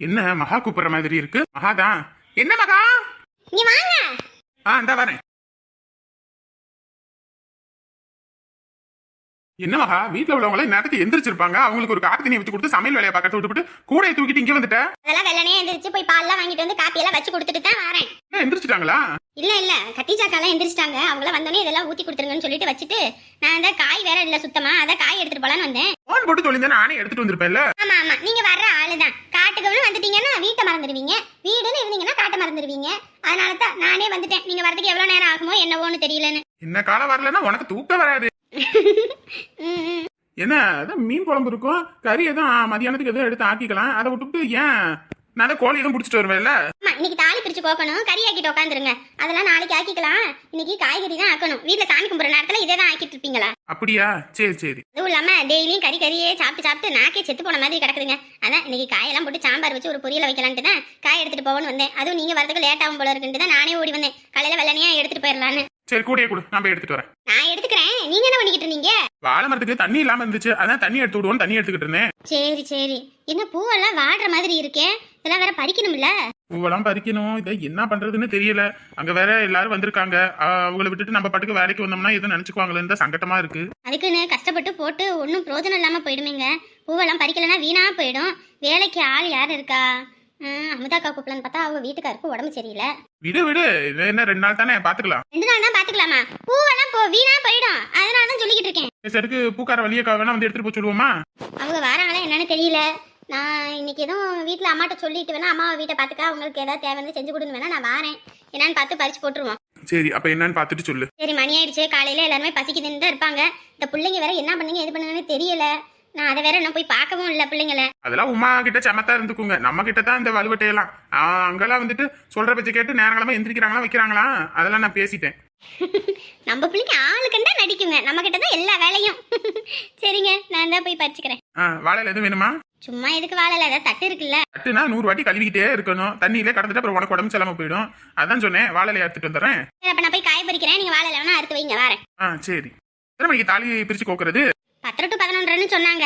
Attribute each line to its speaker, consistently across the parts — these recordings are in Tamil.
Speaker 1: என்ன மகா கூப்பிடுற மாதிரி இருக்கு? மகாதான் என்ன மகா?
Speaker 2: இங்க வாங்க.
Speaker 1: ஆ இந்த வரேன். என்ன மகா வீட்டுல உள்ளவங்கள நேரத்துக்கு எந்திரிச்சிருப்பாங்க. அவங்களுக்கு ஒரு தண்ணி வச்சு கொடுத்து சமையல் வேலையை பார்க்க விட்டுவிட்டு கூடையை தூக்கிட்டு இங்க வந்துட்ட?
Speaker 2: அதெல்லாம் வெள்ளனே எந்திரிச்சு போய் பால்லாம் வாங்கிட்டு வந்து காப்பி எல்லாம் வச்சு கொடுத்துட்டு தான் வரேன்.
Speaker 1: எந்திரிச்சிட்டாங்களா?
Speaker 2: இல்ல இல்ல. கத்திஜாக்கெல்லாம் எந்திரிச்சிட்டாங்க. அவங்கள வந்தோடனே இதெல்லாம் ஊத்தி கொடுத்துருங்கன்னு சொல்லிட்டு வச்சுட்டு நான் அந்த காய் வேற இல்ல சுத்தமா அதான் காய் எடுத்துட்டு போலான்னு வந்தேன்.
Speaker 1: போன் போட்டு சொல்லியிருந்தா நானே எடுத்துட்டு வந்திருப்பேன்ல.
Speaker 2: ஆமா ஆமா. நீங்க வர்ற ஆளுதான். காட்டுக்கு வந்துட்டீங்கன்னா வீட்டை மறந்துடுவீங்க. வீடுன்னு இருந்தீங்கன்னா காட்டை மறந்துடுவீங்க. அதனால தான் நானே வந்துட்டேன். நீங்க வரதுக்கு எவ்வளவு நேரம் ஆகுமோ என்னவோன்னு தெரியலன்னு.
Speaker 1: என்ன காலம் வரலன்னா உனக்கு தூக்கம் வராது. என்ன அதான் மீன் குழம்பு இருக்கும் கறி எதுவும் மதியானத்துக்கு எதுவும் எடுத்து ஆக்கிக்கலாம். அதை விட்டுட்டு ஏன் நான் கோழி எதுவும் பிடிச்சிட்டு வருவேன்ல?
Speaker 2: இன்னைக்கு தாலி பிரிச்சு கோக்கணும் கறி ஆக்கிட்டு உட்காந்துருங்க அதெல்லாம் நாளைக்கு ஆக்கிக்கலாம். இன்னைக்கு காய்கறி தான் ஆக்கணும். வீட்ல சாமி கும்பிட்ற நேரத்துல இதே தான் ஆக்கிட்டு இருப்பீங்களா?
Speaker 1: அப்படியா? சரி சரி.
Speaker 2: அதுவும் இல்லாம டெய்லியும் கறி கறியே சாப்பிட்டு சாப்பிட்டு நாக்கே செத்து போன மாதிரி கிடக்குதுங்க. அதான் இன்னைக்கு காயெல்லாம் போட்டு சாம்பார் வச்சு ஒரு பொரியல வைக்கலான்ட்டு தான் காய் எடுத்துட்டு போகணும்னு வந்தேன். அதுவும் நீங்க வரதுக்கு லேட் ஆகும் போல இருக்குன்ட்டு தான் நானே ஓடி வந்தேன். காலையில வெள்ளனையா எடுத்துட்டு போயிடலான்னு
Speaker 1: சரி கூடையே கொடு. நான் போய் எடுத்துட்டு வரேன்.
Speaker 2: நான் எடுத்துக்கிறேன். நீங்க என்ன பண்ணிக்கிட்டு இருந்தீங்க?
Speaker 1: வாழை மரத்துக்கு தண்ணி இல்லாம இருந்துச்சு. அதான் தண்ணி எடுத்து விடுவோம் தண்ணி எடுத்துக்கிட்டு இருந்தேன்.
Speaker 2: சரி சரி. என்ன பூவெல்லாம் வாடுற மாதிரி இருக்கே? இதெல்லாம் வேற பறிக்கணும்ல?
Speaker 1: பூவெல்லாம் பறிக்கணும். இதை என்ன பண்றதுன்னு தெரியல. அங்க வேற எல்லாரும் வந்திருக்காங்க. ஆஹ் அவங்கள விட்டுட்டு நம்ம பாட்டுக்கு வேலைக்கு வந்தோம்னா எதுவும் நினைச்சுக்குவாங்களேன்னு தான் சங்கட்டமா இருக்கு.
Speaker 2: அதுக்குன்னு கஷ்டப்பட்டு போட்டு ஒன்றும் பிரோஜனம் இல்லாமல் போயிடுமேங்க. பூவெல்லாம் பறிக்கலைன்னா வீணா போயிடும். வேலைக்கு ஆள் யார் இருக்கா? அமுதாக்கா கூப்பிடலான்னு பார்த்தா அவங்க வீட்டுக்காருக்கு உடம்பு சரியில்லை.
Speaker 1: விடு விடு. இது என்ன ரெண்டு நாள் தானே பாத்துக்கலாம்.
Speaker 2: ரெண்டு நாள் தான் பார்த்துக்கலாமா பூவெல்லாம் போ வீணா போயிடும். அதனால தான் சொல்லிக்கிட்டு இருக்கேன்.
Speaker 1: சருக்கு பூக்கார வழியே வேணா வந்து எடுத்துட்டு போய் சொல்லுவோமா?
Speaker 2: அவங்க வராங்களா என்னன்னு தெரியல. நான் இன்னைக்கு எதுவும் வீட்டில் அம்மாட்ட சொல்லிட்டு வேணா அம்மாவை வீட்டை பார்த்துக்க அவங்களுக்கு ஏதாவது தேவை செஞ்சு கொடுங்க வேணா நான் வரேன். என்னன்னு பார்த்து பறிச்சு போட்டுருவோம்.
Speaker 1: சரி அப்ப என்னன்னு பாத்துட்டு சொல்லு.
Speaker 2: சரி மணி ஆயிடுச்சு. காலையில எல்லாருமே பசிக்குதுன்னு தான் இருப்பாங்க. இந்த பிள்ளைங்க வேற என்ன பண்ணுங்க எது பண்ணுங்கன்னு தெரியல. நான் அதை வேற இன்னும் போய் பார்க்கவும் இல்லை பிள்ளைங்கள.
Speaker 1: அதெல்லாம் உமா கிட்ட சமத்தா இருந்துக்குங்க. நம்ம கிட்ட தான் இந்த வலுவட்டையெல்லாம். அங்கெல்லாம் வந்துட்டு சொல்ற பேச்சு கேட்டு நேரங்களமா எந்திரிக்கிறாங்களா வைக்கிறாங்களா? அதெல்லாம் நான் பேசிட்டேன்.
Speaker 2: நம்ம பிள்ளைங்க ஆளு கண்டா நடிக்குங்க. நம்ம கிட்ட தான் எல்லா வேலையும். சரிங்க நான் தான் போய் பறிச்சுக்கிறேன்.
Speaker 1: வாழையில எதுவும் வேணுமா?
Speaker 2: சும்மா எதுக்கு வாழல? ஏதாவது தட்டு இருக்குல்ல.
Speaker 1: தட்டுனா நூறு வாட்டி கழுவிக்கிட்டே இருக்கணும். தண்ணியிலே கடந்துட்டு அப்புறம் உனக்கு உடம்பு செல்லாம போயிடும். அதான் சொன்னேன் வாழையில எடுத்துட்டு வந்துடுறேன்.
Speaker 2: அப்ப நான் போய் காய பறிக்கிறேன். நீங்க வாழல வேணா அறுத்து வைங்க வரேன்.
Speaker 1: ஆ சரி. எத்தனை மணிக்கு தாலி பிரிச்சு கோக்குறது?
Speaker 2: பத்தரை டு பதினொன்றுன்னு சொன்னாங்க.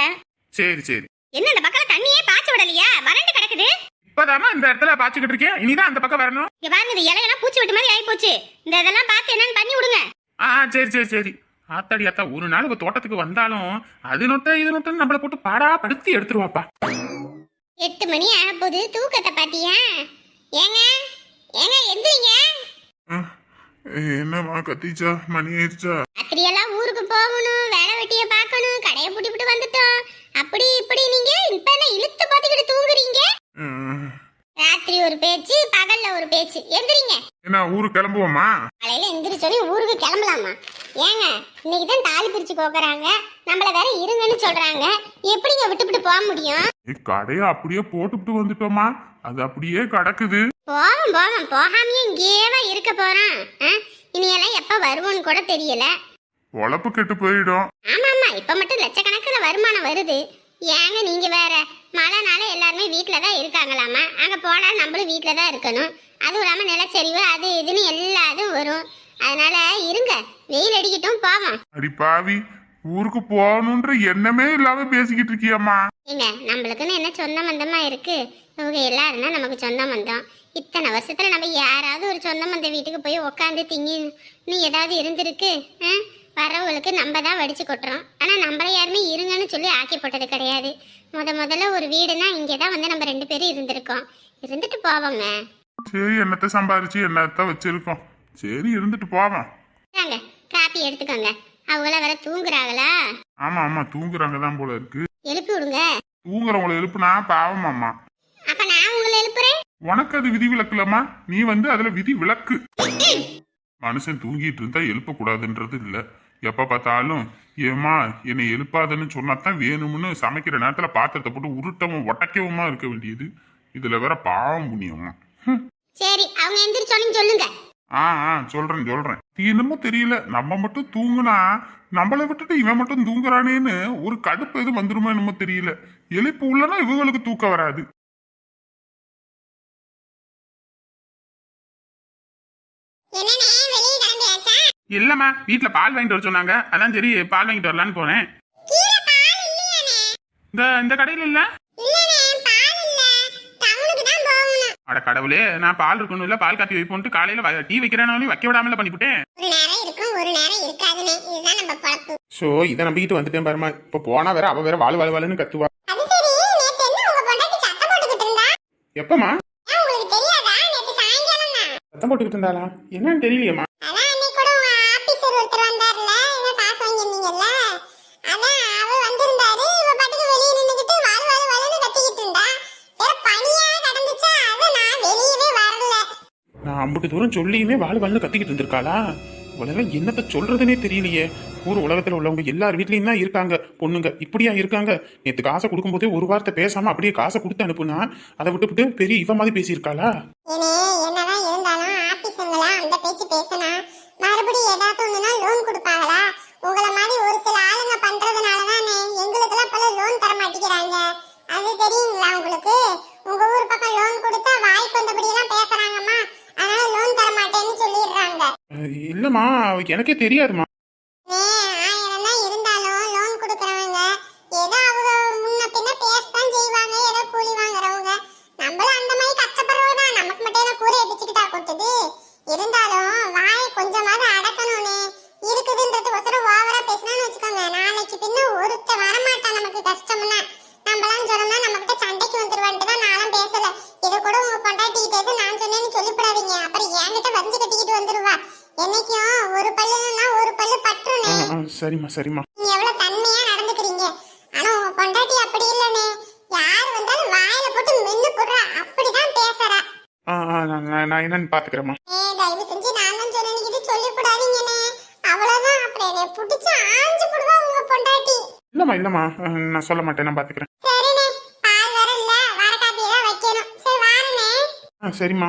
Speaker 1: சரி சரி.
Speaker 2: என்ன இந்த பக்கம் தண்ணியே பாய்ச்ச விடலையா? வறண்டு கிடக்குது.
Speaker 1: இப்பதாம்மா இந்த இடத்துல பாய்ச்சிக்கிட்டு இருக்கேன். இனிதான் அந்த பக்கம் வரணும்.
Speaker 2: இங்க பாருங்க இந்த இலையெல்லாம் பூச்சி விட்டு மாதிரி ஆகி போச்சு இந்த இதெல்லாம் பார்த்து என்னன்னு பண்ணி விடுங்க.
Speaker 1: ஆ சரி சரி சரி. ஆத்தாடி ஆத்தா ஒரு நாள் இவ தோட்டத்துக்கு வந்தாலும் அது நொட்ட இது நொட்டன்னு நம்மளை போட்டு பாடா படுத்தி எடுத்துருவாப்பா.
Speaker 2: எட்டு மணி ஆக போகுது தூக்கத்தை பாத்தியா ஏங்க? ஏங்க எந்திரிங்க.
Speaker 1: என்னம்மா கத்திச்சா? மணி ஆயிடுச்சா?
Speaker 2: ராத்திரியெல்லாம் ஊருக்கு போகணும் வேலை வெட்டிய பார்க்கணும் கடையை பூட்டி விட்டு வந்துட்டோம். அப்படி இப்படி நீங்க இப்ப என்ன இழுத்து பாத்துக்கிட்டு தூங்குறீங்க? ராத்திரி ஒரு பேச்சு பகல்ல ஒரு பேச்சு. எந்திரிங்க.
Speaker 1: என்ன ஊருக்கு கிளம்புவோமா?
Speaker 2: காலையில எந்திரிச்சோடனே ஊருக்கு கிளம்பலாமா? ஏங்க இன்னைக்கு தான் தாலி பிரிச்சு கோக்குறாங்க. நம்மள வேற இருங்கன்னு சொல்றாங்க. எப்படிங்க விட்டுவிட்டு போக முடியும்?
Speaker 1: கடையை அப்படியே போட்டுவிட்டு வந்துட்டோமா? அது அப்படியே கிடக்குது.
Speaker 2: போவோம் போவோம். போகாமையே இங்கேவா இருக்க போறான்? இனியெல்லாம் எப்ப வருவோன்னு கூட தெரியல.
Speaker 1: உழப்பு கெட்டு போயிடும்.
Speaker 2: ஆமா ஆமா இப்ப மட்டும் லட்சக்கணக்குல வருமானம் வருது. ஏங்க நீங்க வேற. மழைனால எல்லாருமே வீட்ல தான் இருக்காங்களாமா அங்க போனா நம்மளும் வீட்ல தான் இருக்கணும். அதுவும் இல்லாம நிலச்சரிவு அது இதுன்னு எல்லா இதுவும் வரும். அதனால இருங்க. வெயில் அடிக்கட்டும் போவோம்.
Speaker 1: அடி பாவி ஊருக்கு போகணுன்ற எண்ணமே இல்லாம பேசிக்கிட்டு இருக்கியம்மா.
Speaker 2: ஏங்க நம்மளுக்குன்னு என்ன சொந்த பந்தமா இருக்கு? இவங்க எல்லாருன்னா நமக்கு சொந்த பந்தம் இத்தனை வருஷத்துல நம்ம யாராவது ஒரு சொந்த பந்த வீட்டுக்கு போய் உக்காந்து திங்கி நீ ஏதாவது இருந்திருக்கு ஆ? வரவங்களுக்கு நம்ம தான் வடிச்சு கொட்டுறோம். ஆனா நம்மள யாருமே இருங்கன்னு சொல்லி ஆக்கி போட்டது கிடையாது. முத முதல்ல ஒரு வீடுனா இங்கே தான் வந்து நம்ம ரெண்டு பேரும் இருந்திருக்கோம். இருந்துட்டு போவோங்க.
Speaker 1: சரி என்னத்த சம்பாரிச்சு என்னத்த வச்சிருக்கோம். சரி இருந்துட்டு போவோம்.
Speaker 2: தாங்க காப்பி எடுத்துக்கோங்க. அவங்கள வேற தூங்குறாங்களா?
Speaker 1: ஆமா ஆமா தூங்குறாங்க தான் போல இருக்கு.
Speaker 2: எழுப்பி விடுங்க.
Speaker 1: தூங்குறவங்களை எழுப்புனா பாவம் அம்மா
Speaker 2: அப்ப நான் உங்களை எழுப்புறேன்?
Speaker 1: உனக்கு அது விதி விலக்குலம்மா நீ வந்து அதுல விதி விலக்கு மனுஷன் தூங்கிட்டு இருந்தா எழுப்பக்கூடாதுன்றது இல்ல. எப்ப பார்த்தாலும் ஏமா என்னை எழுப்பாதன்னு சொன்னாதான் வேணும்னு சமைக்கிற நேரத்துல பாத்திரத்தை போட்டு உருட்டவும் ஒட்டைக்கவுமா இருக்க வேண்டியது. இதுல வேற பாவம் புண்ணியமா.
Speaker 2: சரி அவங்க எந்திரிச்சோன்னு சொல்லுங்க.
Speaker 1: ஆ ஆ சொல்றேன் சொல்றேன். என்னமோ தெரியல. நம்ம மட்டும் தூங்குனா நம்மளை விட்டுட்டு இவன் மட்டும் தூங்குறானேன்னு ஒரு கடுப்பு எதுவும் வந்துருமோ என்னமோ தெரியல. எழுப்பு உள்ளனா இவங்களுக்கு தூக்கம் வராது.
Speaker 2: கிளம்பியாச்சா
Speaker 1: இல்லம்மா வீட்ல பால் வாங்கிட்டு வர சொன்னாங்க. அதான் சரி பால் வாங்கிட்டு வரலான்னு போனேன். இந்த இந்த கடையில இல்ல?
Speaker 2: இல்ல.
Speaker 1: அட கடவுளே நான் பால் இருக்கணும்ல பால் காப்பி வைப்போன்ட்டு காலையில டீ வைக்கிறேனாலும் வைக்க விடாமல பண்ணிவிட்டேன் ஸோ இதை நம்பிக்கிட்டு வந்துட்டேன் பாருமா இப்போ போனா வேற அவ வேற வாழ் வாழ் வாழ்னு கத்துவா. எப்பமா சத்தம் போட்டுக்கிட்டு இருந்தாளா? என்னன்னு தெரியலையேம்மா
Speaker 3: அதான் அன்னைக்கு கூட உங்க ஆபீசர் ஒருத்தர் வந்தார்ல ஏதோ காசு வாங்கியிருந்தீங்கல்ல அதான் அவர் வந்திருந்தாரு இவ பாட்டுக்கு வெளியே நின்னுக்கிட்டு வாழ் வாழ் வாழ்னு கத்திக்கிட்டு இருந்தா வேற பனியா கடந்துச்சா அதான் நான் வெளியவே வரல
Speaker 1: நான் அம்புட்டு தூரம் சொல்லியுமே வாழ் வாழ்னு கத்திக்கிட்டு இருந்திருக்காளா? உலகம் என்னத்தை சொல்றதுனே தெரியலையே. ஊர் உலகத்தில் உள்ளவங்க எல்லார் வீட்லயும் தான் இருக்காங்க. பொண்ணுங்க இப்படியா இருக்காங்க? நேற்று காசை கொடுக்கும்போதே ஒரு வார்த்தை பேசாம அப்படியே காசை கொடுத்து அனுப்புனா அதை விட்டுவிட்டு பெரிய இவ மாதிரி பேசியிருக்காளா?
Speaker 3: ஏனே என்னதான் இருந்தாலும் ஆபீஸுங்களா அந்த பேச்சு பேசினா? மறுபடியும் ஏதாவது ஒண்ணுனா லோன் கொடுப்பாங்களா? உங்கள மாதிரி ஒரு சில ஆளுங்க பண்றதுனால தானே எங்களுக்கெல்லாம் பல லோன் தர மாட்டேங்கிறாங்க. அது தெரியுங்களா உங்களுக்கு? உங்க ஊர் பக்கம் லோன் கொடுத்தா வாய்க்கு வந்தபடியெல்லாம் பேசுறாங்கம்மா. அதனால லோன் தர மாட்டேன்னு சொல்லிடுறாங்க.
Speaker 1: இல்லம்மா எனக்கே தெரியாதுமா
Speaker 3: இருந்தாலும் லோன் கொடுக்கறவங்க ஏதோ அவங்க முன்ன பின்ன பேசத்தான் செய்வாங்க ஏதோ கூலி வாங்குறவங்க நம்மளும் அந்த மாதிரி கஷ்டப்படுறவங்க தான் நமக்கு மட்டும் என்ன கூரை அடிச்சுக்கிட்டா கொட்டுது இருந்தாலும் வாயை கொஞ்சமாவது அடக்கணும்னே இருக்குதுன்றது ஒசரம் ஓவரா பேசினான்னு வச்சுக்கோங்க நாளைக்கு பின்ன ஒருத்த வரமாட்டான் நமக்கு கஷ்டம்னா நம்மளாம் சொன்னோம்னா நம்மகிட்ட சண்டைக்கு வந்துருவான்ட்டு தான் நானும் பேசல இதை கூட உங்க கொண்டாட்டிக்கிட்டே நான் சொன்னேன்னு சொல்லிவிடாதீங்க அப்புறம் என்கிட்ட வரிஞ்சு கட்டிக்கிட்டு வந்துருவா என்னைக்கும் ஒரு பல்லுன்னா ஒரு பல்லு பற்றுனே
Speaker 1: ஆ, ஆ, சரிம்மா சரிம்மா.
Speaker 3: நீங்க எவ்வளவு தன்மையா நடந்துக்கிறீங்க. ஆனா உங்க பொண்டாட்டி அப்படி இல்லனே. யார் வந்தாலும் வாயில போட்டு மென்னு போடுறா அப்படிதான் பேசுறா.
Speaker 1: ஆ ஆ நான் நான் நான் என்னன்னு பாத்துக்கிறேம்மா.
Speaker 3: ஏ தயவு செஞ்சு நான் தான் சொன்னேன். இது சொல்லி அவ்வளவுதான். அப்புறம் என்னை புடிச்சு ஆஞ்சு போடுவா உங்க பொண்டாட்டி.
Speaker 1: இல்லம்மா இல்லம்மா. அஹ், நான் சொல்ல மாட்டேன் நான் பாத்துக்கிறேன்.
Speaker 3: சரிண்ணே. பால் வர இல்ல. வர காப்பி தான் வைக்கணும். சரி வாருண்ணே.
Speaker 1: ஆ சரிம்மா.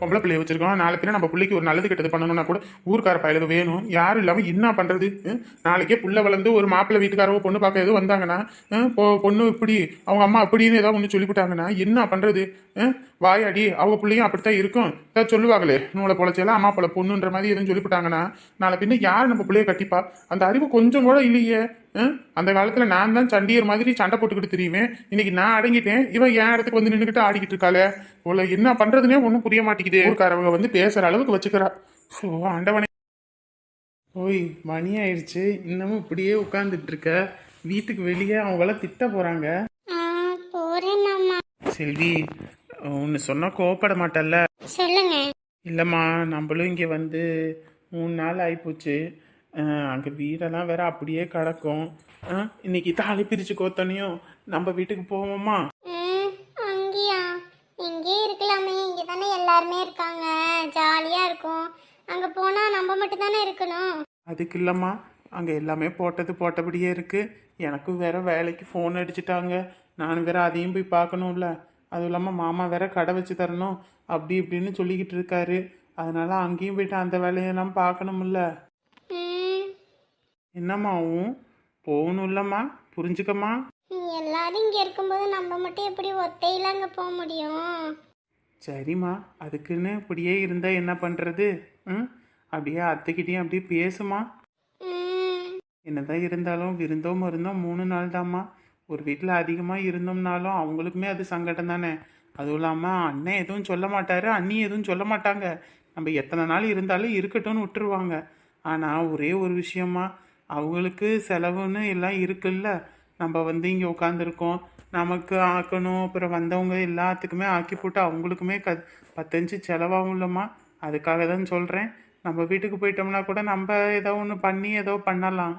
Speaker 1: பொம்பளை பிள்ளைய வச்சிருக்கோம். நாளை பின்ன நம்ம பிள்ளைக்கு ஒரு நல்லது கெட்டது பண்ணணும்னா கூட ஊருக்கார பயலுக்கு வேணும். யாரும் இல்லாமல் என்ன பண்ணுறது நாளைக்கே புள்ள வளர்ந்து ஒரு மாப்பிள்ளை வீட்டுக்காரவோ பொண்ணு பார்க்க எதுவும் வந்தாங்கன்னா பொ- பொண்ணு இப்படி அவங்க அம்மா அப்படின்னு ஏதாவது ஒன்று சொல்லிவிட்டாங்கன்னா என்ன பண்ணுறது வாயாடி அவங்க பிள்ளையும் அப்படித்தான் இருக்கும். ஏதாவது சொல்லுவாங்களே நூலை பொழைச்செல்லாம் அம்மா போல பொண்ணுன்ற மாதிரி எதுவும் சொல்லிவிட்டாங்கன்னா நாளை பின்ன யார் நம்ம பிள்ளைய கட்டிப்பா? அந்த அறிவு கொஞ்சம் கூட இல்லையே. அந்த காலத்துல நான் தான் சண்டியர் மாதிரி சண்டை போட்டுக்கிட்டு தெரியுவேன். இன்னைக்கு நான் அடங்கிட்டேன் இவன் என் இடத்துக்கு வந்து நின்றுக்கிட்டு ஆடிக்கிட்டு இருக்காளே. உள்ள என்ன பண்றதுனே ஒன்றும் புரிய மாட்டேங்குது. ஊர்க்காரவங்க வந்து பேசுற அளவுக்கு வச்சுக்கிறா. ஸோ ஆண்டவனே. ஓய் மணி ஆயிடுச்சு. இன்னமும் இப்படியே உட்காந்துட்டு இருக்க. வீட்டுக்கு வெளியே அவங்கள திட்ட
Speaker 3: அம்மா
Speaker 1: செல்வி ஒன்று சொன்னா கோவப்பட மாட்டல்ல.
Speaker 3: சொல்லுங்க.
Speaker 1: இல்லைம்மா நம்மளும் இங்கே வந்து மூணு நாள் ஆகிப்போச்சு அங்கே வீடெல்லாம் வேற அப்படியே கிடக்கும். இன்னைக்கு தாலி பிரித்து கோத்தனையும் நம்ம வீட்டுக்கு போவோமா?
Speaker 3: அங்கேயா? இங்கே இருக்கலாமே. இங்கே தானே எல்லாருமே இருக்காங்க. ஜாலியாக இருக்கும். அங்கே போனால் நம்ம மட்டும் தானே இருக்கணும்.
Speaker 1: அதுக்கு இல்லைம்மா அங்கே எல்லாமே போட்டது போட்டபடியே இருக்குது எனக்கும் வேற வேலைக்கு ஃபோன் அடிச்சிட்டாங்க. நான் வேற அதையும் போய் பார்க்கணும்ல. அதுவும் இல்லாமல் மாமா வேற கடை வச்சு தரணும் அப்படி இப்படின்னு சொல்லிக்கிட்டு இருக்காரு. அதனால அங்கேயும் போயிட்டு அந்த வேலையெல்லாம் பார்க்கணும்ல. என்னம்மா ஆகும் போகணும் இல்லைம்மா. புரிஞ்சுக்கம்மா.
Speaker 3: எல்லாரும் இங்கே இருக்கும்போது நம்ம மட்டும் எப்படி ஒத்தையில அங்கே போக முடியும்?
Speaker 1: சரிம்மா. அதுக்குன்னு இப்படியே இருந்தால் என்ன பண்ணுறது ம்? அப்படியே அத்தைக்கிட்டேயும் அப்படியே பேசுமா என்னதான் இருந்தாலும் விருந்தோ மருந்தோ மூணு நாள் தாம்மா ஒரு வீட்டில் அதிகமாக இருந்தோம்னாலும் அவங்களுக்குமே அது சங்கடம் தானே? அதுவும் இல்லாமல் அண்ணன் எதுவும் சொல்ல மாட்டார் அண்ணி எதுவும் சொல்ல மாட்டாங்க. நம்ம எத்தனை நாள் இருந்தாலும் இருக்கட்டும்னு விட்டுருவாங்க. ஆனால் ஒரே ஒரு விஷயமா அவங்களுக்கு செலவுன்னு எல்லாம் இருக்குல்ல. நம்ம வந்து இங்கே உட்காந்துருக்கோம் நமக்கு ஆக்கணும் அப்புறம் வந்தவங்க எல்லாத்துக்குமே ஆக்கி போட்டு அவங்களுக்குமே க பத்தஞ்சு செலவாகும் இல்லைம்மா. அதுக்காக தான் சொல்கிறேன் நம்ம வீட்டுக்கு போயிட்டோம்னா கூட நம்ம ஏதோ ஒன்று பண்ணி ஏதோ பண்ணலாம்.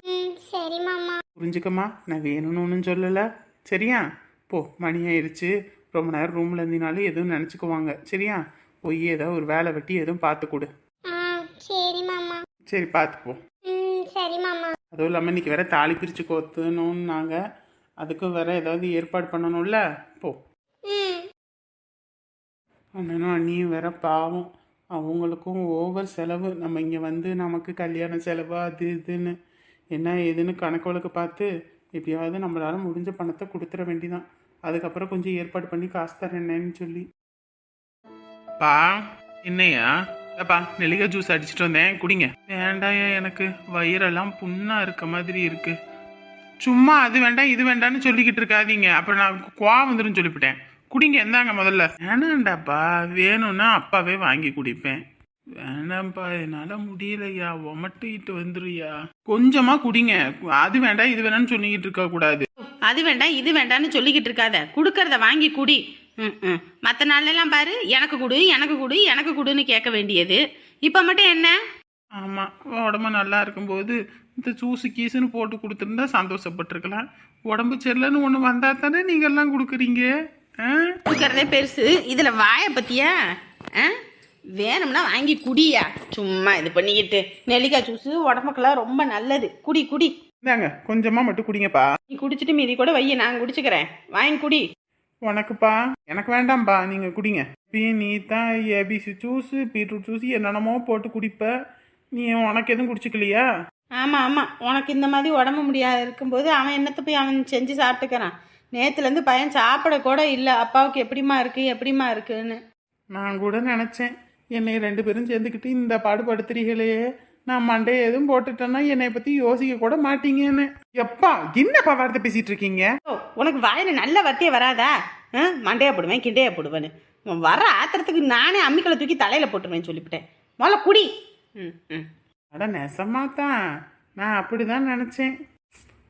Speaker 3: சரி மாமா.
Speaker 1: புரிஞ்சுக்கம்மா. நான் வேணும்னு ஒன்றும் சொல்லலை. சரியா? போ மணி ஆயிடுச்சு ரொம்ப நேரம் ரூமில் இருந்தினாலும் எதுவும் நினச்சிக்குவாங்க. சரியா? போய் ஏதோ ஒரு வேலை வெட்டி எதுவும் பார்த்து கொடு.
Speaker 3: சரி மாமா.
Speaker 1: சரி பார்த்து போ.
Speaker 3: ம் சரி மாமா.
Speaker 1: அதுவும் இல்லாமல் இன்றைக்கி வேற தாலி பிரித்து கோத்தணும்னாங்க. அதுக்கும் வேற ஏதாவது ஏற்பாடு பண்ணணும்ல? போ. அண்ணனும் அண்ணியும் வேற பாவம். அவங்களுக்கும் ஓவர் செலவு. நம்ம இங்கே வந்து நமக்கு கல்யாண செலவு அது இதுன்னு. என்ன ஏதுன்னு கணக்கு வழக்கு பார்த்து எப்படியாவது நம்மளால் முடிஞ்ச பணத்தை கொடுத்துட வேண்டிதான். அதுக்கப்புறம் கொஞ்சம் ஏற்பாடு பண்ணி காசு தரேன்னு சொல்லி. பா என்னையா? ஏப்பா நெல்லிக்காய் ஜூஸ் அடிச்சிட்டு வந்தேன் குடிங்க. வேண்டாயா எனக்கு? வயிறெல்லாம் புண்ணாக இருக்க மாதிரி இருக்கு. சும்மா அது வேண்டாம் இது வேண்டாம்னு சொல்லிக்கிட்டு இருக்காதீங்க. அப்புறம் நான் குவா வந்துடும் சொல்லிவிட்டேன். குடிங்க எந்தாங்க முதல்ல. வேணாண்டாப்பா வேணும்னா அப்பாவே வாங்கி குடிப்பேன். வேணாம்ப்பா என்னால முடியலையா? உமட்டிட்டு வந்துருயா? கொஞ்சமா குடிங்க. அது வேண்டாம் இது வேணாம்னு சொல்லிக்கிட்டு இருக்க கூடாது.
Speaker 4: அது வேண்டாம் இது வேண்டாம்னு சொல்லிக்கிட்டு இருக்காத. கொடுக்கறத வாங்கி குடி. ம் ம். மற்ற நாள்லாம் பாரு எனக்கு கொடு எனக்கு கொடு எனக்கு கொடுன்னு கேட்க வேண்டியது. இப்போ மட்டும் என்ன?
Speaker 1: ஆமா உடம்பு நல்லா இருக்கும்போது இந்த ஜூஸு கீஸுன்னு போட்டு கொடுத்துருந்தா சந்தோஷப்பட்டிருக்கலாம். உடம்பு சரியில்லைன்னு ஒன்று வந்தா தானே நீங்கெல்லாம் கொடுக்குறீங்க?
Speaker 4: கொடுக்கறதே பெருசு. இதில் வாயை பத்தியா? ஆ? வேணும்னா வாங்கி குடியா. சும்மா இது பண்ணிக்கிட்டு. நெல்லிக்காய் ஜூஸு உடம்புக்கெல்லாம் ரொம்ப நல்லது. குடி குடி.
Speaker 1: இந்தாங்க கொஞ்சமா மட்டும் குடிங்கப்பா.
Speaker 4: நீ குடிச்சிட்டு மீதி கூட வைய நான் குடிச்சுக்கிறேன். வாங்கி குடி.
Speaker 1: உனக்குப்பா. எனக்கு வேண்டாம்ப்பா நீங்க குடிங்க. நீ தான் ஏபிசி ஜூஸ் பீட்ரூட் ஜூஸ் என்னென்னமோ போட்டு குடிப்ப. நீ உனக்கு எதுவும் குடிச்சிக்கலையா?
Speaker 4: ஆமாம் ஆமாம் உனக்கு இந்த மாதிரி உடம்பு முடியாது இருக்கும்போது அவன் என்னத்தை போய் அவன் செஞ்சு சாப்பிட்டுக்கிறான். நேற்றுலேருந்து பையன் சாப்பிட கூட இல்லை. அப்பாவுக்கு எப்படிம்மா இருக்கு எப்படிம்மா இருக்குன்னு.
Speaker 1: நான் கூட நினச்சேன். என்னை ரெண்டு பேரும் சேர்ந்துக்கிட்டு இந்த பாடுபடுத்துறீங்களே நான் மண்டையை எதுவும் போட்டுட்டேன்னா என்னை பற்றி யோசிக்க கூட மாட்டீங்கன்னு. எப்பா என்னப்பா வார்த்தை பேசிட்டு இருக்கீங்க?
Speaker 4: ஓ உனக்கு வாயில் நல்ல வார்த்தையே வராதா? மண்டையா போடுவேன் கிண்டையா போடுவேன்னு. உன் வர ஆத்திரத்துக்கு நானே அம்மிக்கலை தூக்கி தலையில் போட்டுருவேன் சொல்லிவிட்டேன். முதல்ல குடி. ம் ம்.
Speaker 1: அட நெசமா தான் நான் அப்படிதான் நினச்சேன்.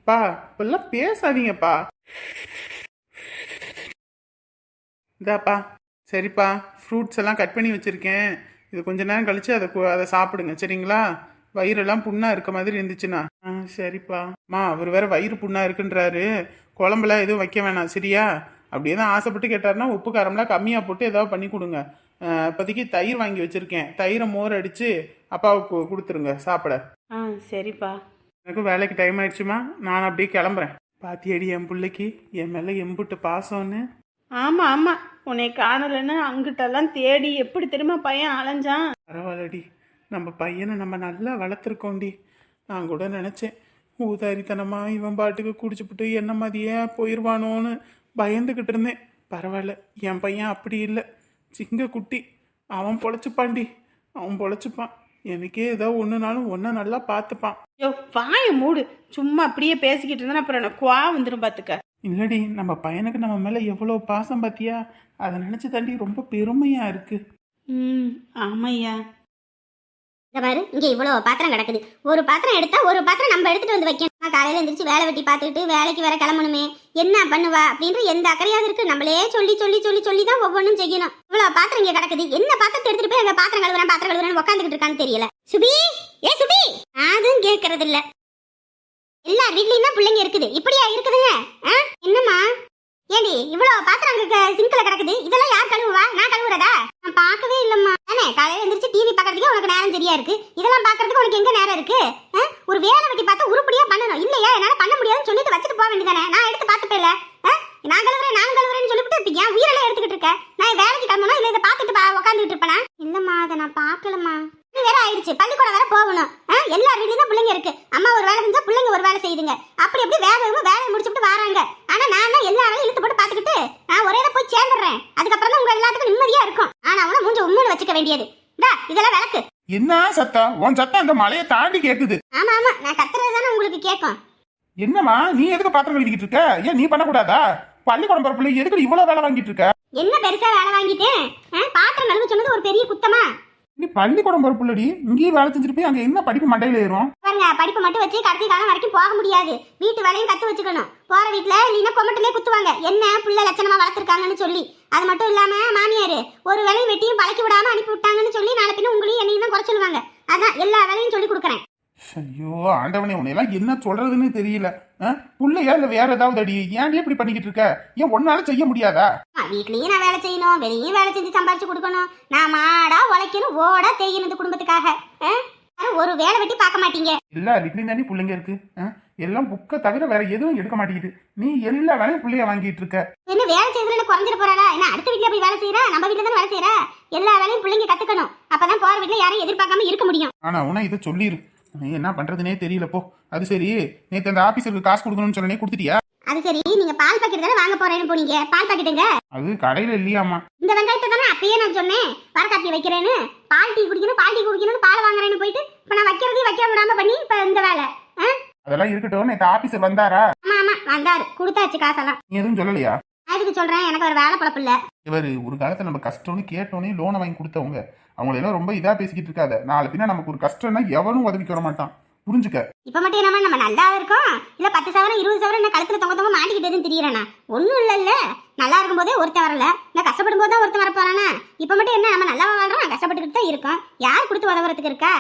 Speaker 1: பா இப்பெல்லாம் பேசாதீங்கப்பா. இதாப்பா சரிப்பா. ஃப்ரூட்ஸ் எல்லாம் கட் பண்ணி வச்சுருக்கேன். இது கொஞ்ச நேரம் கழிச்சு அதை அதை சாப்பிடுங்க சரிங்களா? வயிறெல்லாம் புண்ணாக இருக்க மாதிரி இருந்துச்சுன்னா. ஆ சரிப்பா. மா அவர் வேற வயிறு புண்ணாக இருக்குன்றாரு. குழம்புலாம் எதுவும் வைக்க வேணாம் சரியா? அப்படியே தான் ஆசைப்பட்டு கேட்டாருன்னா உப்பு காரம்லாம் கம்மியாக போட்டு ஏதாவது பண்ணி கொடுங்க. இப்போதைக்கு தயிர் வாங்கி வச்சுருக்கேன். தயிரை மோர் அடித்து அப்பாவுக்கு கொடுத்துருங்க சாப்பிட.
Speaker 4: ஆ சரிப்பா.
Speaker 1: எனக்கு வேலைக்கு டைம் ஆயிடுச்சுமா? நான் அப்படியே கிளம்புறேன். பாத்தியடி என் பிள்ளைக்கு என் மேலே எம்புட்டு பாசம்னு.
Speaker 4: ஆமாம் ஆமாம் உன்னை காணலைன்னு அங்கிட்டெல்லாம் தேடி எப்படி தெரியுமா பையன் அலைஞ்சான்?
Speaker 1: பரவாயில்லடி நம்ம பையனை நம்ம நல்லா வளர்த்துருக்கோண்டி நான் கூட நினச்சேன் ஊதாரித்தனமா இவன் பாட்டுக்கு குடிச்சுப்புட்டு என்ன மாதிரியே போயிடுவானோன்னு பயந்துக்கிட்டு இருந்தேன். பரவாயில்ல என் பையன் அப்படி இல்லை. சிங்க குட்டி அவன் பொழைச்சுப்பான்டி அவன் பொழைச்சுப்பான். எனக்கே ஏதோ ஒன்றுனாலும் ஒன்றை நல்லா பார்த்துப்பான்.
Speaker 4: ஐயோ வாயை மூடு. சும்மா அப்படியே பேசிக்கிட்டு இருந்தா அப்புறம் எனக்கு குவா வந்துடும் பார்த்துக்க
Speaker 1: இல்லடி நம்ம பையனுக்கு நம்ம மேலே எவ்வளோ பாசம் பார்த்தியா அதை நினச்சி தாண்டி ரொம்ப பெருமையாக இருக்குது
Speaker 4: ம் ஆமையா.
Speaker 2: இதை பாரு இங்கே இவ்வளோ பாத்திரம் கிடக்குது. ஒரு பாத்திரம் எடுத்தால் ஒரு பாத்திரம் நம்ம எடுத்துகிட்டு வந்து வைக்கணும். காலையில் எழுந்திரிச்சு வேலை வெட்டி பார்த்துக்கிட்டு வேலைக்கு வேற கிளம்பணுமே. என்ன பண்ணுவா அப்படின்ற எந்த அக்கறையாவது இருக்குது நம்மளே சொல்லி சொல்லி சொல்லி சொல்லி தான் ஒவ்வொன்றும் செய்யணும். இவ்வளோ பாத்திரம் இங்கே கிடக்குது. என்ன பாத்திரத்தை எடுத்துகிட்டு போய் அங்கே பாத்திரம் கழுவுறேன் பாத்திரம் கழுவுறேன் உட்காந்துக்கிட்டு இருக்கான்னு தெரியல. சுபி ஏ சுபி. அதுவும் கேட்கறதில்ல எல்லார் வீட்லயும் தான் பிள்ளைங்க இருக்குது. இப்படியா இருக்குதுங்க? ஆ? என்னம்மா? ஏடி இவ்வளவு பாத்திரம் அங்க சிங்க்ல கிடக்குது. இதெல்லாம் யார் கழுவுவா? நான் கழுவுறதா? நான் பார்க்கவே இல்லம்மா. தானே காலையில எந்திரிச்சு டிவி பாக்குறதுக்கே உனக்கு நேரம் சரியா இருக்கு. இதெல்லாம் பார்க்கறதுக்கு உனக்கு எங்க நேரம் இருக்கு? ஆ? ஒரு வேலை வெட்டி பார்த்தா உருப்படியா பண்ணணும். இல்லையா? என்னால பண்ண முடியாதுன்னு சொல்லிட்டு வச்சுட்டு போக வேண்டியதானே? நான் எடுத்து பார்த்துப்பேல நான் கழுவுறேன் நான் கழுவுறேன்னு சொல்லிட்டு இப்ப ஏன் உயிரெல்லாம் எடுத்துக்கிட்டு இருக்கேன் நான் வேலைக்கு கிளம்பணும்? இல்ல இதை பார்த்துட்டு பா- இருப்பேனா? இல்லம்மா அதை நான் பார்க்கலம்மா. வேற ஆயிடுச்சு. பள்ளிக்கூடம் வேற போகணும்? எல்லா வீட்லயும் தான் பிள்ளைங்க இருக்கு. அம்மா ஒரு வேலை செஞ்சா பிள்ளைங்க ஒரு வேலை செய்யுதுங்க. அப்படி அப்படி வேக வேகமா வேலையை முடிச்சுட்டு வராங்க? ஆனா நான் தான் எல்லா வேலையும் இழுத்து போட்டு பாத்துக்கிட்டு நான் ஒரே போய் சேர்ந்துடுறேன். அதுக்கப்புறம் தான் உங்க எல்லாத்துக்கும் நிம்மதியா இருக்கும். ஆனா அவனை மூஞ்ச உண்மைன்னு வச்சுக்க வேண்டியது. இதெல்லாம் விளக்கு.
Speaker 1: என்ன சத்தம்? உன் சத்தம் அந்த மலையை தாண்டி கேட்குது
Speaker 2: ஆமா ஆமா. நான் கத்துறது தானே உங்களுக்கு கேட்கும்.
Speaker 1: என்னம்மா நீ எதுக்கு பாத்திரம் கழுவிக்கிட்டு இருக்க? ஏன் நீ பண்ணக்கூடாதா? பள்ளிக்கூடம் போற பிள்ளை எதுக்கு இவ்வளோ வேலை வாங்கிட்டு இருக்க?
Speaker 2: என்ன பெருசா வேலை வாங்கிட்டேன்? ஆ, பாத்திரம் கழுவ சொன்னது ஒரு பெரிய குத்தமா?
Speaker 1: நீ பள்ளிக்கூடம் பொறுப்புள்ளடி பிள்ளடி இங்கேயும் வேலை செஞ்சுட்டு போய் அங்கே என்ன படிப்பு மண்டையில ஏறும்?
Speaker 2: பாருங்க படிப்பு மட்டும் வச்சு கடைசி காலம் வரைக்கும் போக முடியாது. வீட்டு வேலையும் கத்து வச்சுக்கணும். போற வீட்டில் இல்லைன்னா கொமட்டமே குத்துவாங்க. என்ன புள்ள லட்சணமா வளர்த்துருக்காங்கன்னு சொல்லி. அது மட்டும் இல்லாம மாமியார் ஒரு வேலையும் வெட்டியும் பழக்கி விடாம அனுப்பி விட்டாங்கன்னு சொல்லி நாளை பின்ன உங்களையும் என்னையும் தான் குறை சொல்லுவாங்க. அதான் எல்லா வேலையும் சொல்லி கொடுக்குறேன்.
Speaker 1: ஐயோ ஆண்டவனே உன்னையெல்லாம் என்ன சொல்றதுன்னு தெரியல? புள்ளையா இல்லை வேற ஏதாவது அடி ஏன்டி இப்படி பண்ணிக்கிட்டு இருக்க? ஏன் ஒன்னால செய்ய முடியாதா?
Speaker 2: வீட்லயும் நான் வேலை செய்யணும். வெளியும் வேலை செஞ்சு சம்பாரிச்சு கொடுக்கணும். நான் மாடா உழைக்கணும் ஓடா தேயணும் இந்த குடும்பத்துக்காக. ஒரு வேலை வெட்டி பார்க்க மாட்டீங்க.
Speaker 1: எல்லா வீட்லயும் தாண்டி பிள்ளைங்க இருக்கு? எல்லாம் புக்கை தவிர வேற எதுவும் எடுக்க மாட்டேங்குது. நீ எல்லா வேலையும் பிள்ளைய வாங்கிட்டு இருக்க.
Speaker 2: என்ன வேலை செய்யறதுல குறைஞ்சிட போறாளா? என்ன அடுத்த வீட்ல போய் வேலை செய்யறா? நம்ம வீட்ல தானே வேலை செய்யறா? எல்லா வேலையும் பிள்ளைங்க கத்துக்கணும். அப்பதான் போற வீட்ல யாரையும் எதிர்பார்க்காம இருக்க முடியும்.
Speaker 1: ஆனா உன இதை சொல்லிரு. என்ன பண்றதுனே தெரியல போ. அது சரி. நேத்து அந்த ஆபீஸருக்கு காசு கொடுக்கணும்னு சொன்னே கொடுத்துட்டியா?
Speaker 2: அது சரி. நீங்க பால் பாக்கெட் தானே வாங்க போறேன்னு போனீங்க. பால் பாக்கெட்டுங்க
Speaker 1: அது கடையில இல்லையாமா
Speaker 2: இந்த வெங்காயத்தை தானே அப்பயே நான் சொன்னேன். வர காப்பி வைக்கிறேன்னு. பால் டீ குடிக்கணும் பால் டீ குடிக்கணும்னு பால் வாங்குறேன்னு போயிட்டு இப்ப நான் வைக்கிறதையும் வைக்க விடாம பண்ணி இப்ப இந்த வேலை?
Speaker 1: அதெல்லாம் இருக்கட்டும். நேத்து ஆபீஸர் வந்தாரா?
Speaker 2: ஆமா ஆமா. வந்தாரு. கொடுத்தாச்சு காசெல்லாம்.
Speaker 1: நீ எதுவும் சொல்லலையா?
Speaker 2: நான் எதுக்கு சொல்றேன்? எனக்கு ஒரு வேலை பழப்பு இல்ல.
Speaker 1: இவர் ஒரு காலத்துல நம்ம கஷ்டம்னு கேட்டோன்னே லோனை வாங்கி கொடுத்தவங்க. அவங்கள எல்லாம் ரொம்ப இதா பேசிக்கிட்டு இருக்காத. நாளை பின்ன நமக்கு ஒரு கஷ்டம்னா எவனும் உதவிக்கு வர மாட்டான் புரிஞ்சுக்க.
Speaker 2: இப்ப மட்டும் என்னமா நம்ம நல்லா இருக்கோம்? இல்ல பத்து சவரம் இருபது சவரம் என்ன கழுத்துல தொங்க தொங்க மாட்டிக்கிட்டதுன்னு தெரியறேனா? ஒண்ணும் இல்ல நல்லா இருக்கும்போதே ஒருத்தன் வரல. நான் கஷ்டப்படும் போது தான் ஒருத்தன் வர போறானா இப்ப மட்டும் என்ன நம்ம நல்லா வாழ்றோம்? கஷ்டப்பட்டுக்கிட்டு தான் இருக்கோம். யார் கொடுத்து உதவுறதுக்கு இருக்கா?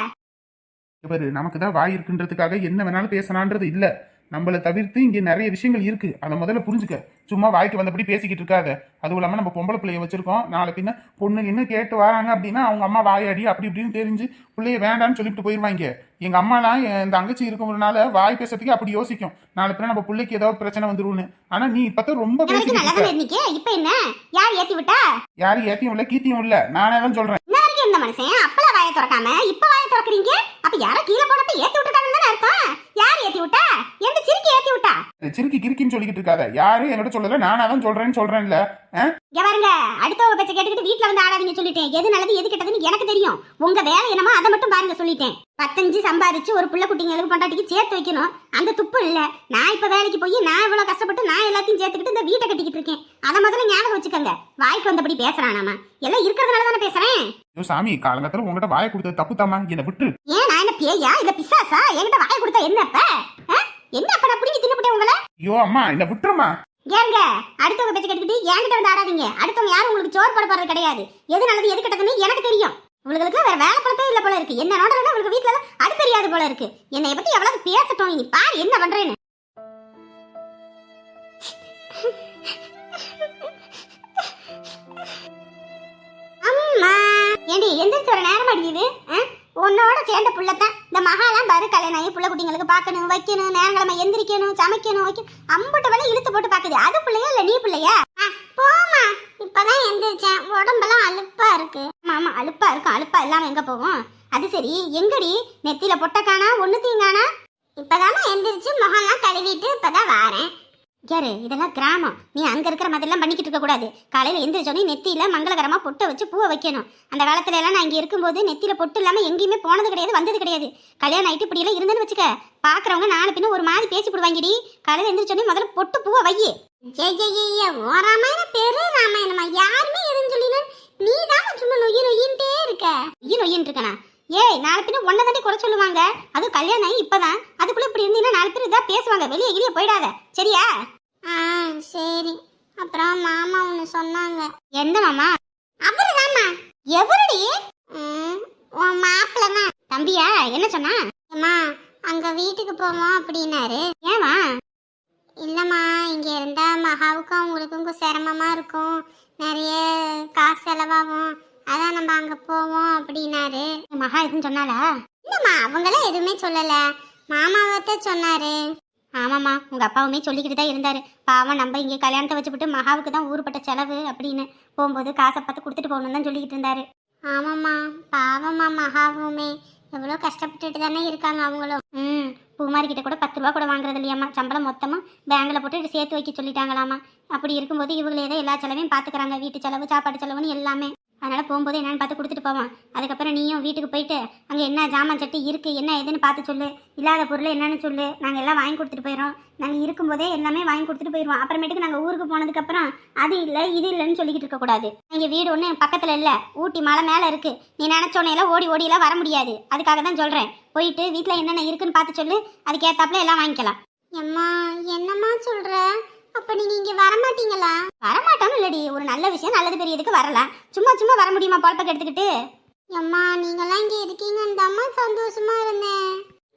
Speaker 1: இவர் நமக்கு தான் வாய் இருக்குன்றதுக்காக என்ன வேணாலும் பேசலான்றது இல்ல. நம்மளை தவிர்த்து இங்க நிறைய விஷயங்கள் இருக்கு. அதை முதல்ல புரிஞ்சுக்க. சும்மா வாய்க்கு வந்தபடி பேசிக்கிட்டு இருக்காத. அதுவும் இல்லாம நம்ம பொம்பளை பிள்ளைய வச்சிருக்கோம். நாளை பின்ன பொண்ணு இன்னும் கேட்டு வராங்க அப்படின்னா அவங்க அம்மா வாயாடி அப்படி இப்படின்னு தெரிஞ்சு பிள்ளைய வேண்டாம்னு சொல்லிட்டு போயிருவாங்க. எங்க அம்மாலாம் என் தங்கச்சி இருக்கிறதுனால வாய் பேசுறதுக்கு அப்படி யோசிக்கும். நாளை பின்ன நம்ம பிள்ளைக்கு ஏதாவது பிரச்சனை வந்துரும்னு. ஆனா நீ ரொம்ப
Speaker 2: இப்ப என்ன? யார் ஏத்தி விட்டா?
Speaker 1: யாரும் ஏத்தியும் இல்ல கீத்தியும் இல்ல. நானே தான் சொல்றேன்.
Speaker 2: அப்பள வாயை திறக்காம இப்ப வாயை திறக்கறீங்க? அப்ப யாரோ கீழே போனப்ப ஏத்தி விட்டுட்டாங்கன்னு தானே அர்த்தம்? யார் ஏத்தி விட்டா? எந்த சிரிக்கி ஏத்தி விட்டா?
Speaker 1: சிறுக்கி கிறுக்கின்னு சொல்லிக்கிட்டு இருக்காத. யாரும் என்னோட சொல்லல நானா தான் சொல்றேன்னு சொல்றேன்ல?
Speaker 2: இங்க பாருங்க அடுத்தவங்க பேச்ச கேட்டுக்கிட்டு வீட்ல வந்து ஆடாதீங்க சொல்லிட்டேன். எது நல்லது எது கெட்டதுன்னு எனக்கு தெரியும். உங்க வேலை என்னமோ அதை மட்டும் பாருங்க சொல்லிட்டேன். பத்தஞ்சு சம்பாதிச்சு ஒரு புள்ள குட்டிங்களுக்கு பொண்டாட்டிக்கு சேர்த்து வைக்கணும். அந்த துப்பு இல்ல. நான் இப்ப வேலைக்கு போய் நான் இவ்வளவு கஷ்டப்பட்டு நான் எல்லாத்தையும் சேர்த்துக்கிட்டு இந்த வீட்டை கட்டிக்கிட்டு இருக்கேன். அதை முதல்ல ஞாபகம் வச்சுக்கோங்க. வாய்க்கு வந்தபடி பேசுறான் நாம எல்லாம் இருக்கிறதுனால தானே பேசுறேன்?
Speaker 1: சாமி காலங்கத்துல உங்ககிட்ட வாயை கொடுத்தது தப்பு தாமா என்னை விட்டு
Speaker 2: ஏன் நான் என்ன பேயா? இல்ல பிசாசா? என்கிட்ட வாயை கொடுத்தா என்னப்ப? என்ன அப்ப நான் புடிங்கி தின்னுபிட்டேன் உங்களை?
Speaker 1: ஐயோ அம்மா என்ன விட்டுருமா
Speaker 2: ஏங்க அடுத்தவங்க பேச்ச கேட்டுக்கிட்டு என்கிட்ட வந்து ஆடாதீங்க. அடுத்தவங்க யாரும் உங்களுக்கு சோறு போட போறது கிடையாது. எது நல்லது எது கெட்டதுன்னு எனக்கு தெரியும். உங்களுக்கு வேற வேலை பழப்பே இல்ல போல இருக்கு. என்ன நோடல உங்களுக்கு எல்லாம் அடுப்பு தெரியாது போல இருக்கு. என்னை பத்தி எவ்வளவு பேசட்டும். நீ பாரு என்ன பண்றேன்னு. அம்மா. ஏண்டி எந்திரிச்சு ஒரு நேரம் அடிக்குது? ஆ? உன்னோட சேர்ந்த புள்ளத்தான் இந்த மகாலாம் பாரு கல்யாணம் ஆகி புள்ள குட்டிங்களுக்கு பார்க்கணும் வைக்கணும் நேரங்கிழமை எந்திரிக்கணும் சமைக்கணும் வைக்கணும் அம்புட்டு வேலை இழுத்து போட்டு பார்க்குது. அது பிள்ளையா இல்லை நீ பிள்ளையா? போமா இப்பதான் எந்திரிச்சேன். உடம்பெல்லாம் அழுப்பா இருக்கு. ஆமா அழுப்பா இருக்கும். அலுப்பா இல்லாம எங்க போகும் அது சரி. எங்கடி? நெத்தியில பொட்டக்கானா காணா ஒண்ணு தீங்கானா இப்பதானே எந்திரிச்சு முகம்லாம் கழுவிட்டு இப்பதான் வாரேன். யாரு? இதெல்லாம் கிராமம். நீ அங்க இருக்கிற மாதிரிலாம் பண்ணிக்கிட்டு இருக்க கூடாது. காலையில எந்திரிச்சோடனே நெத்தியில மங்களகரமா பொட்டை வச்சு பூவை வைக்கணும். அந்த காலத்துல எல்லாம் நான் இங்க இருக்கும்போது நெத்தியில பொட்டு இல்லாம எங்கேயுமே போனது கிடையாது வந்தது கிடையாது. கல்யாணம் ஆயிட்டு இப்படி எல்லாம் இருந்தேன்னு வச்சுக்க. பாக்குறவங்க நாலு பின்ன ஒரு மாதிரி பேசி போடுவாங்கடி காலையில எந்திரிச்சோடனே முதல்ல பொட்டு பூவை வையி. ராமாயணம் பெரு ராமாயணமா. யாருமே எதுன்னு சொல்லினா நீ தான் சும்மா நொய்யி நொய்யின்ட்டே இருக்க. நொய்யி நொய்யின்னு இருக்கனா? ஏய் நாலு பின்ன ஒன்ன தாண்டி குறை சொல்லுவாங்க. அது கல்யாணம் ஆகி இப்பதான். அதுக்குள்ள இப்படி இருந்தீங்கன்னா நாலு பேர் இதா பேசுவாங்க. வெளியே வெளியே போயிடாத. சரியா? ஆ சரி. அப்புறம் மாமா ஒன்று சொன்னாங்க. எந்த மாமா? அவரு தாமா எவருடி? உன் மாப்பிள்ள தான். தம்பியா? என்ன சொன்னா? அம்மா அங்க வீட்டுக்கு போவோம் அப்படின்னாரு. ஏமா இல்லம்மா இங்க இருந்தா மகாவுக்கும் அவங்களுக்கும் சிரமமா இருக்கும். நிறைய காசு செலவாகும். அதான் நம்ம அங்க போவோம் அப்படின்னாரு. மகா எதுவும் சொன்னாலா இல்லம்மா அவங்களாம் எதுவுமே சொல்லல. மாமாவத்த சொன்னாரு. ஆமாம்மா உங்கள் அப்பாவுமே சொல்லிக்கிட்டு தான் இருந்தார். பாவம் நம்ம இங்கே கல்யாணத்தை வச்சுப்பட்டு மகாவுக்கு தான் ஊருப்பட்ட செலவு அப்படின்னு. போகும்போது காசை பார்த்து கொடுத்துட்டு போகணுன்னு தான் சொல்லிக்கிட்டு இருந்தாரு. ஆமாம்மா பாவம்மா மகாவுமே. எவ்வளோ கஷ்டப்பட்டுட்டு தானே இருக்காங்க அவங்களும். ம் பூமாரி கிட்ட கூட பத்து ரூபா கூட வாங்குறது இல்லையாம்மா. சம்பளம் மொத்தமாக பேங்கில் போட்டு சேர்த்து வைக்க சொல்லிட்டாங்களாமா அப்படி இருக்கும்போது இவங்களே தான் எல்லா செலவையும் பார்த்துக்கிறாங்க. வீட்டு செலவு சாப்பாடு செலவுன்னு எல்லாமே. அதனால் போகும்போது என்னென்னு பார்த்து கொடுத்துட்டு போவோம். அதுக்கப்புறம் நீயும் வீட்டுக்கு போயிட்டு அங்கே என்ன ஜாமான் சட்டி இருக்குது என்ன ஏதுன்னு பார்த்து சொல்லு. இல்லாத பொருள் என்னன்னு சொல்லு. நாங்கள் எல்லாம் வாங்கி கொடுத்துட்டு போயிடும் நாங்கள் இருக்கும்போதே எல்லாமே வாங்கி கொடுத்துட்டு போயிடுவோம். அப்புறமேட்டுக்கு நாங்கள் ஊருக்கு போனதுக்கப்புறம் அது இல்லை இது இல்லைன்னு சொல்லிக்கிட்டு இருக்கக்கூடாது இங்கே வீடு ஒன்று பக்கத்தில் இல்லை. ஊட்டி மலை மேலே இருக்குது நீ நினச்சோன்னையெல்லாம் ஓடி ஓடியெல்லாம் வர முடியாது. அதுக்காக தான் சொல்கிறேன் போயிட்டு வீட்டில் என்னென்ன இருக்குன்னு பார்த்து சொல்லு. அதுக்கேற்றாப்புல எல்லாம் வாங்கிக்கலாம். எம்மா என்னம்மா சொல்கிற அப்போ நீங்கள் இங்கே வரமாட்டீங்களா? வரமாட்டோம் இல்லடி ஒரு நல்ல விஷயம் நல்லது பெரியதுக்கு வரலாம். சும்மா சும்மா வர முடியுமா? பொழப்பக்கு எடுத்துக்கிட்டு? அம்மா நீங்களாம் இங்கே இருக்கீங்கன்னு தாம்மா சந்தோஷமா இருந்தேன்.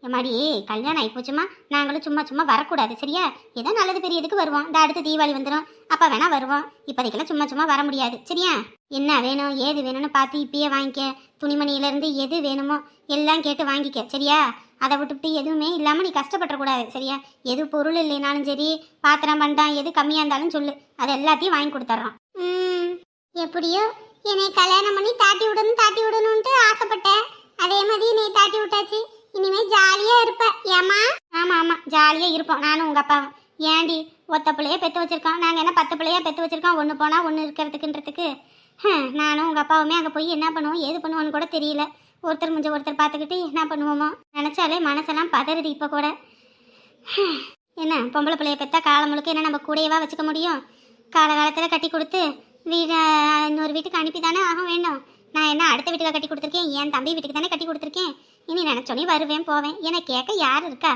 Speaker 2: எம்மாடி கல்யாணம் ஆயிப்போச்சுமா நாங்களும் சும்மா சும்மா வரக்கூடாது சரியா? ஏதோ நல்லது பெரியதுக்கு வருவோம். இந்த அடுத்து தீபாவளி வந்துடும் அப்போ வேணா வருவோம். இப்போதைக்கெல்லாம் சும்மா சும்மா வர முடியாது சரியா? என்ன வேணும் ஏது வேணும்னு பார்த்து இப்பயே வாங்கிக்க. துணிமணியிலேருந்து எது வேணுமோ எல்லாம் கேட்டு வாங்கிக்க சரியா? அதை விட்டுவிட்டு எதுவுமே இல்லாமல் நீ கஷ்டப்படக்கூடாது சரியா? எது பொருள் இல்லைனாலும் சரி பாத்திரம் பண்டம் எது கம்மியாக இருந்தாலும் சொல்லு. அது எல்லாத்தையும் வாங்கி கொடுத்துட்றோம் எப்படியோ? என்னை கல்யாணம் பண்ணி தாட்டி விடணும் தாட்டி விடணும்ட்டு ஆசைப்பட்டேன். அதே மாதிரி நீ தாட்டி விட்டாச்சு. இனிமே ஜாலியா இருப்ப. ஏமா ஆமா ஆமா. ஜாலியா இருப்போம். நானும் உங்க அப்பாவும். ஏண்டி ஒத்த பிள்ளைய பெத்து வச்சிருக்கோம். நாங்க என்ன பத்து பிள்ளையா பெத்து வச்சிருக்கோம்? ஒன்று போனா ஒன்று இருக்கிறதுக்குன்றதுக்கு. நானும் உங்க அப்பாவுமே அங்க போய் என்ன பண்ணுவோம்? ஏது பண்ணுவோன்னு கூட தெரியல. ஒருத்தர் முடிஞ்ச ஒருத்தர் பார்த்துக்கிட்டு என்ன பண்ணுவோமோ? நினைச்சாலே மனசெல்லாம் பதறுது இப்போ கூட. என்ன பொம்பளை பிள்ளைய பெத்தா காலம் முழுக்க என்ன நம்ம கூடையவா வச்சுக்க முடியும்? காலகாலத்தில் கட்டி கொடுத்து வீடு இன்னொரு வீட்டுக்கு அனுப்பி தானே ஆக வேண்டும்? நான் என்ன அடுத்த வீட்டுக்கு கட்டி கொடுத்துருக்கேன்? என் தம்பி வீட்டுக்கு தானே கட்டி கொடுத்துருக்கேன்? இனி நினச்சோனே வருவேன் போவேன். என்னை கேட்க யார் இருக்கா?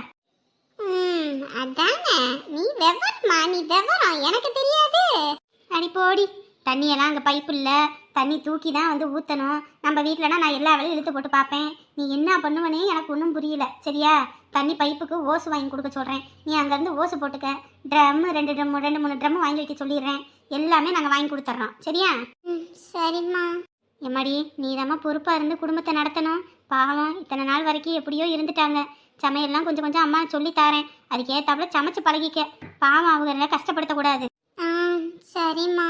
Speaker 2: ம் அதானே. நீ விவரமா நீ விவரம் எனக்கு தெரியாது. அடி போடி தண்ணியெல்லாம் அங்கே பைப்பு இல்லை. தண்ணி தூக்கி தான் வந்து ஊற்றணும் நம்ம வீட்டிலனா நான் எல்லா வேலையும் இழுத்து போட்டு பார்ப்பேன். நீ என்ன பண்ணுவனே எனக்கு ஒன்றும் புரியல. சரியா? தண்ணி பைப்புக்கு ஓசு வாங்கி கொடுக்க சொல்கிறேன் நீ அங்கேருந்து ஓசு போட்டுக்க. ட்ரம்மு ரெண்டு ட்ரம் ரெண்டு மூணு ட்ரம்மு வாங்கி வைக்க சொல்லிடுறேன். எல்லாமே நாங்கள் வாங்கி கொடுத்துட்றோம் சரியா? ம் சரிம்மா. எம்மாடி நீ பொறுப்பாக இருந்து குடும்பத்தை நடத்தணும். பாவம் இத்தனை நாள் வரைக்கும் எப்படியோ இருந்துட்டாங்க. சமையல்லாம் கொஞ்சம் கொஞ்சம் அம்மா சொல்லி தாரேன். அதுக்கேற்றாப்புல சமைச்சு பழகிக்க. பாவம் அவங்க கஷ்டப்படுத்தக்கூடாது ஆ சரிம்மா.